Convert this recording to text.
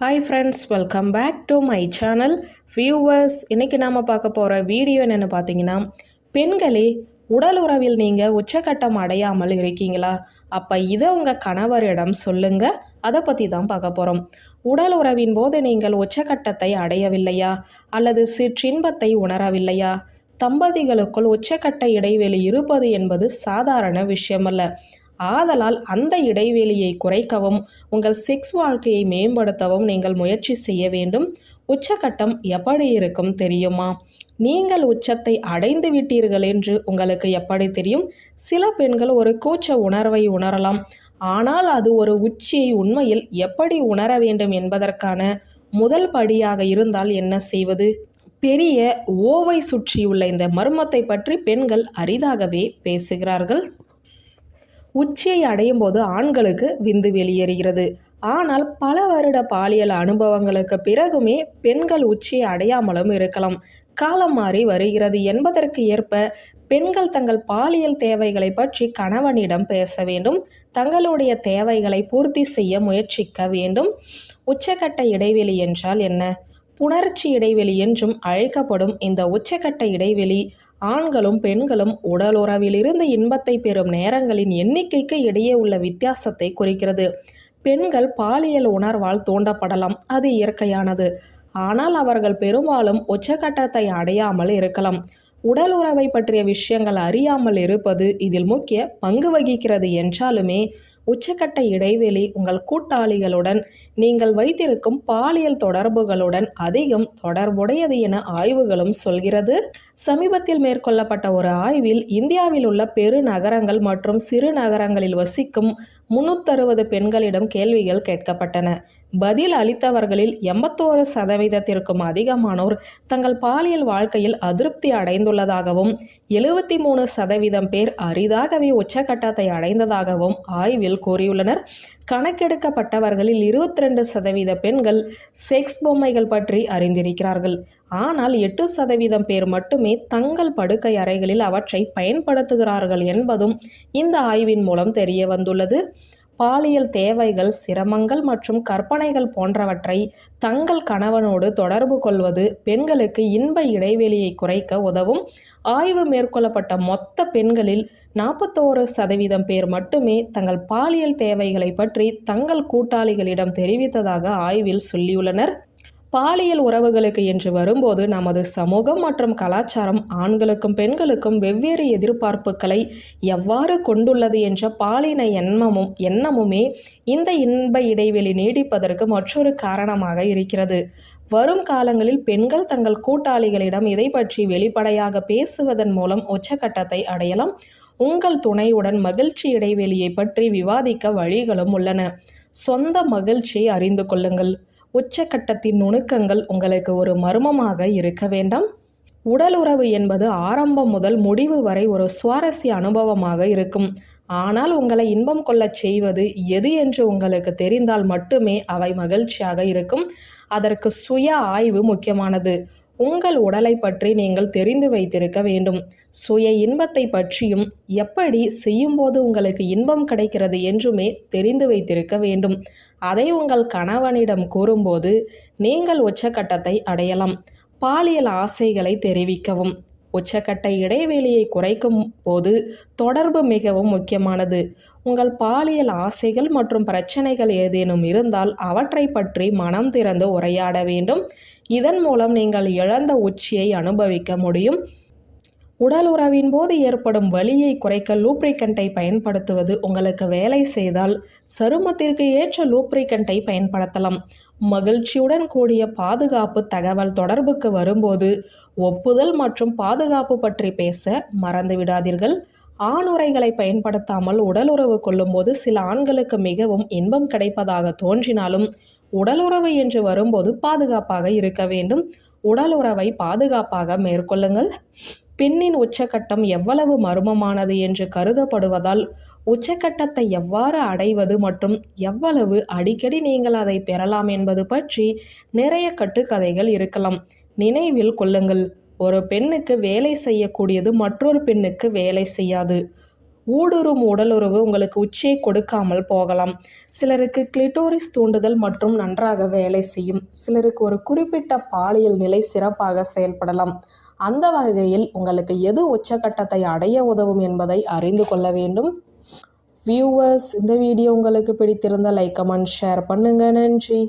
Hi friends welcome back to my channel viewers இன்றைக்கி நாம் பார்க்க போகிற வீடியோ என்னென்னு பார்த்தீங்கன்னா பெண்களே உடல் உறவில் நீங்கள் உச்சக்கட்டம் அடையாமல் இருக்கீங்களா? அப்போ இதை உங்கள் கணவரிடம் சொல்லுங்கள் அதை பற்றி தான் பார்க்க போகிறோம் உடல் உறவின் போது நீங்கள் உச்சக்கட்டத்தை அடையவில்லையா? அல்லது சிற்றின்பத்தை உணரவில்லையா? தம்பதிகளுக்குள் உச்சக்கட்ட இடைவெளி இருப்பது என்பது சாதாரண விஷயமல்ல. ஆதலால் அந்த இடைவெளியை குறைக்கவும் உங்கள் செக்ஸ் வாழ்க்கையை மேம்படுத்தவும் நீங்கள் முயற்சி செய்ய வேண்டும். உச்சக்கட்டம் எப்படி இருக்கும் தெரியுமா? நீங்கள் உச்சத்தை அடைந்து விட்டீர்கள் என்று உங்களுக்கு எப்படி தெரியும்? சில பெண்கள் ஒரு கூச்ச உணர்வை உணரலாம். ஆனால் அது ஒரு உச்சியை உண்மையில் எப்படி உணர வேண்டும் என்பதற்கான முதல் படியாக இருந்தால் என்ன செய்வது? பெரிய ஓவை சுற்றியுள்ள இந்த மர்மத்தை பற்றி பெண்கள் அரிதாகவே பேசுகிறார்கள். உச்சியை அடையும் போது ஆண்களுக்கு விந்து வெளியேறுகிறது. ஆனால் பல வருட பாலியல் அனுபவங்களுக்கு பிறகுமே பெண்கள் உச்சியை அடையாமலும் இருக்கலாம். காலம் மாறி வருகிறது. என்பதற்கு ஏற்ப பெண்கள் தங்கள் பாலியல் தேவைகளை பற்றி கணவனிடம் பேச வேண்டும். தங்களுடைய தேவைகளை பூர்த்தி செய்ய முயற்சிக்க வேண்டும். உச்சக்கட்ட இடைவெளி என்றால் என்ன? புணர்ச்சி இடைவெளி என்றும் அழைக்கப்படும் இந்த உச்சக்கட்ட இடைவெளி ஆண்களும் பெண்களும் உடலுறவிலிருந்து இன்பத்தை பெறும் நேரங்களின் எண்ணிக்கைக்கு இடையே உள்ள வித்தியாசத்தை குறிக்கிறது. பெண்கள் பாலியல் உணர்வால் தூண்டப்படலாம். அது இயற்கையானது. ஆனால் அவர்கள் பெரும்பாலும் உச்சகட்டத்தை அடையாமல் இருக்கலாம். உடல் உறவை பற்றிய விஷயங்கள் அறியாமல் இருப்பது இதில் முக்கிய பங்கு வகிக்கிறது. என்றாலுமே உச்சக்கட்ட இடைவெளி உங்கள் கூட்டாளிகளுடன் நீங்கள் வைத்திருக்கும் பாலியல் தொடர்புகளுடன் அதிகம் தொடர்புடையது என ஆய்வுகளும் சொல்கிறது. சமீபத்தில் மேற்கொள்ளப்பட்ட ஒரு ஆய்வில் இந்தியாவில் உள்ள பெருநகரங்கள் மற்றும் சிறு நகரங்களில் வசிக்கும் முன்னூத்தறுபது பெண்களிடம் கேள்விகள் கேட்கப்பட்டன. பதில் அளித்தவர்களில் எண்பத்தோரு சதவீதத்திற்கும் அதிகமானோர் தங்கள் பாலியல் வாழ்க்கையில் அதிருப்தி அடைந்துள்ளதாகவும் எழுபத்தி மூணு சதவீதம் பேர் அரிதாகவே உச்சக்கட்டத்தை அடைந்ததாகவும் ஆய்வில் கூறியுள்ளனர். கணக்கெடுக்கப்பட்டவர்களில் இருபத்தி ரெண்டு சதவீத பெண்கள் செக்ஸ் பொம்மைகள் பற்றி அறிந்திருக்கிறார்கள். ஆனால் எட்டு சதவீதம் பேர் மட்டுமே தங்கள் படுக்கை அறைகளில் அவற்றை பயன்படுத்துகிறார்கள் என்பதும் இந்த ஆய்வின் மூலம் தெரிய வந்துள்ளது. பாலியல் தேவைகள் சிரமங்கள் மற்றும் கற்பனைகள் போன்றவற்றை தங்கள் கணவனோடு தொடர்பு கொள்வது பெண்களுக்கு இன்ப இடைவெளியை குறைக்க உதவும். ஆய்வு மேற்கொள்ளப்பட்ட மொத்த பெண்களில் நாற்பத்தோரு சதவீதம் பேர் மட்டுமே தங்கள் பாலியல் தேவைகளை பற்றி தங்கள் கூட்டாளிகளிடம் தெரிவித்ததாக ஆய்வில் சொல்லியுள்ளனர். பாலியல் உறவுகளுக்கு என்று வரும்போது நமது சமூகம் மற்றும் கலாச்சாரம் ஆண்களுக்கும் பெண்களுக்கும் வெவ்வேறு எதிர்பார்ப்புகளை எவ்வாறு கொண்டுள்ளது என்ற பாலின எண்ணமும் எண்ணமுமே இந்த இன்ப இடைவெளி நீடிப்பதற்கு மற்றொரு காரணமாக இருக்கிறது. வரும் காலங்களில் பெண்கள் தங்கள் கூட்டாளிகளிடம் இதை பற்றி வெளிப்படையாக பேசுவதன் மூலம் உச்சக்கட்டத்தை அடையலாம். உங்கள் துணையுடன் மகிழ்ச்சி இடைவெளியை பற்றி விவாதிக்க வழிகளும் உள்ளன. சொந்த மகிழ்ச்சியை அறிந்து கொள்ளுங்கள். உச்சக்கட்டத்தின் நுணுக்கங்கள் உங்களுக்கு ஒரு மர்மமாக இருக்க வேண்டாம். உடல் உறவு என்பது ஆரம்பம் முதல் முடிவு வரை ஒரு சுவாரஸ்ய அனுபவமாக இருக்கும். ஆனால் உங்களை இன்பம் கொள்ளச் செய்வது எது என்று உங்களுக்கு தெரிந்தால் மட்டுமே அவை மகிழ்ச்சியாக இருக்கும். அதற்கு சுய ஆய்வு முக்கியமானது. உங்கள் உடலை பற்றி நீங்கள் தெரிந்து வைத்திருக்க வேண்டும். சுய இன்பத்தை பற்றியும் எப்படி செய்யும்போது உங்களுக்கு இன்பம் கிடைக்கிறது என்றுமே தெரிந்து வைத்திருக்க வேண்டும். அதை உங்கள் கணவனிடம் கூறும்போது நீங்கள் உச்சக்கட்டத்தை அடையலாம். பாலியல் ஆசைகளை தெரிவிக்கவும். உச்சக்கட்ட இடைவெளியை குறைக்கும் போது தொடர்பு மிகவும் முக்கியமானது. உங்கள் பாலியல் ஆசைகள் மற்றும் பிரச்சனைகள் ஏதேனும் இருந்தால் அவற்றை பற்றி மனம் திறந்து உரையாட வேண்டும். இதன் மூலம் நீங்கள் இழந்த உச்சியை அனுபவிக்க முடியும். உடல் உறவின் போது ஏற்படும் வலியை குறைக்க லூப்ரிகண்டை பயன்படுத்துவது உங்களுக்கு வேலை செய்தால் சருமத்திற்கு ஏற்ற லூப்ரிகண்டை பயன்படுத்தலாம். மகிழ்ச்சியுடன் கூடிய பாதுகாப்பு தகவல் தொடர்புக்கு வரும்போது ஒப்புதல் மற்றும் பாதுகாப்பு பற்றி பேச மறந்துவிடாதீர்கள் ஆணுரைகளை பயன்படுத்தாமல் உடலுறவு கொள்ளும்போது சில ஆண்களுக்கு மிகவும் இன்பம் கிடைப்பதாக தோன்றினாலும் உடலுறவு என்று வரும்போது பாதுகாப்பாக இருக்க வேண்டும். உடலுறவை பாதுகாப்பாக மேற்கொள்ளுங்கள். பெண்ணின் உச்சக்கட்டம் எவ்வளவு மர்மமானது என்று கருதப்படுவதால் உச்சக்கட்டத்தை எவ்வாறு அடைவது மற்றும் எவ்வளவு அடிக்கடி நீங்கள் அதை பெறலாம் என்பது பற்றி நிறைய கட்டுக்கதைகள் இருக்கலாம். நினைவில் கொள்ளுங்கள் ஒரு பெண்ணுக்கு வேலை செய்யக்கூடியது மற்றொரு பெண்ணுக்கு வேலை செய்யாது. ஊடுருவும் உடலுறவு உங்களுக்கு உச்சியை கொடுக்காமல் போகலாம். சிலருக்கு கிளிட்டோரிஸ் தூண்டுதல் மற்றும் நன்றாக வேலை செய்யும். சிலருக்கு ஒரு குறிப்பிட்ட பாலியல் நிலை சிறப்பாக செயல்படலாம். அந்த வகையில் உங்களுக்கு எது உச்சகட்டத்தை அடைய உதவும் என்பதை அறிந்து கொள்ள வேண்டும். வியூவர்ஸ் இந்த வீடியோ உங்களுக்கு பிடித்திருந்தால் லைக் கமெண்ட் ஷேர் பண்ணுங்க. நன்றி.